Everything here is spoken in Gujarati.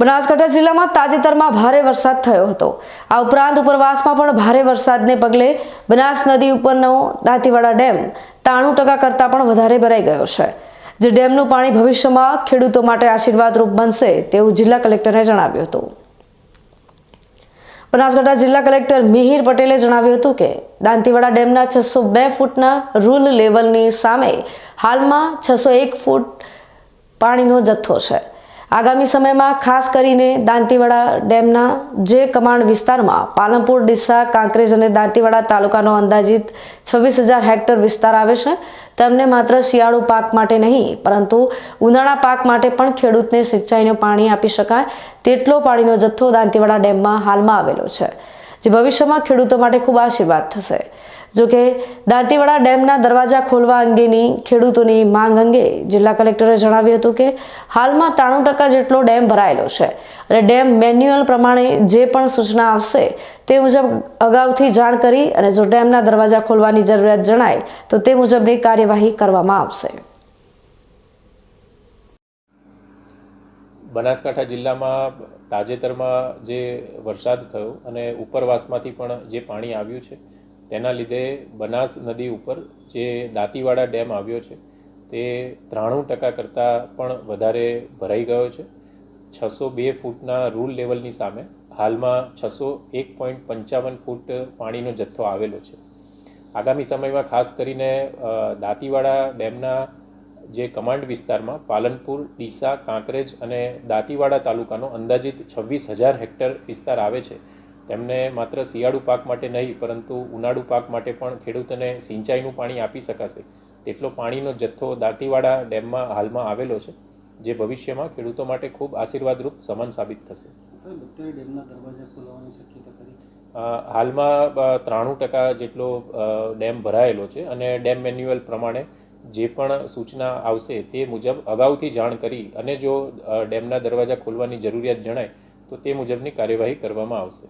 બનાસકાંઠા જિલ્લામાં તાજેતરમાં ભારે વરસાદ થયો હતો. આ ઉપરાંત ઉપરવાસમાં પણ ભારે વરસાદને પગલે બનાસ નદી ઉપરનો દાંતીવાડા ડેમ ત્રાણું ટકા કરતાં પણ વધારે ભરાઈ ગયો છે. જે ડેમનું પાણી ભવિષ્યમાં ખેડૂતો માટે આશીર્વાદરૂપ બનશે તેવું જિલ્લા કલેક્ટરે જણાવ્યું હતું. બનાસકાંઠા જિલ્લા કલેક્ટર મિહિર પટેલે જણાવ્યું હતું કે, દાંતીવાડા ડેમના છસો બે ફૂટના રૂલ લેવલની સામે હાલમાં છસો એક ફૂટ પાણીનો જથ્થો છે. આગામી સમયમાં ખાસ કરીને દાંતીવાડા ડેમના જે કમાણ વિસ્તારમાં પાલનપુર, ડીસા, કાંકરેજ અને દાંતીવાડા તાલુકાનો અંદાજિત છવ્વીસ હજાર હેક્ટર વિસ્તાર આવે છે. તેમને માત્ર શિયાળુ પાક માટે નહીં, પરંતુ ઉનાળા પાક માટે પણ ખેડૂતને સિંચાઈનું પાણી આપી શકાય તેટલો પાણીનો જથ્થો દાંતીવાડા ડેમમાં હાલમાં આવેલો છે. જે ભવિષ્યમાં ખેડૂતો માટે ખૂબ આશીર્વાદ થશે. જોકે દાંતીવાડા ડેમના દરવાજા ખોલવા અંગેની ખેડૂતોની માંગ અંગે જિલ્લા કલેક્ટરે જણાવ્યું હતું કે હાલમાં ત્રાણું ટકા જેટલો ડેમ ભરાયેલો છે અને ડેમ મેન્યુઅલ પ્રમાણે જે પણ સૂચના આવશે તે મુજબ અગાઉથી જાણ કરી અને જો ડેમના દરવાજા ખોલવાની જરૂરિયાત જણાય, તો તે મુજબની કાર્યવાહી કરવામાં આવશે. બનાસકાંઠા જિલ્લામાં તાજેતરમાં જે વરસાદ થયો અને ઉપરવાસમાંથી પણ જે પાણી આવ્યું છે, તેના લીધે બનાસ નદી ઉપર જે દાંતીવાડા ડેમ આવ્યો છે, તે ત્રાણું ટકા કરતાં પણ વધારે ભરાઈ ગયો છે. છસો બે ફૂટના રૂલ લેવલની સામે હાલમાં છસો એક પોઈન્ટ પંચાવન ફૂટ પાણીનો જથ્થો આવેલો છે. આગામી સમયમાં ખાસ કરીને દાંતીવાડા ડેમના જે કમાન્ડ વિસ્તારમાં પાલનપુર ડીસા કાંકરેજ અને દાંતીવાડા તાલુકાનો અંદાજિત છવ્વીસ હજાર હેક્ટર વિસ્તાર આવે છે. તેમને માત્ર શિયાળુ પાક માટે નહીં પરંતુ ઉનાળુ પાક માટે પણ ખેડૂતોને સિંચાઈનું પાણી આપી શકાશે. તેટલો પાણીનો જથ્થો દાંતીવાડા ડેમમાં હાલમાં આવેલો છે જે ભવિષ્યમાં ખેડૂતો માટે ખૂબ આશીર્વાદરૂપ સમાન સાબિત થશે. હાલમાં ત્રાણું ટકા જેટલો ડેમ ભરાયેલો છે અને ડેમ મેન્યુઅલ પ્રમાણે જે પણ સૂચના આવશે તે મુજબ અગાઉથી જાણ કરી અને જો ડેમના દરવાજા ખોલવાની જરૂરિયાત જણાય, તો તે મુજબની કાર્યવાહી કરવામાં આવશે.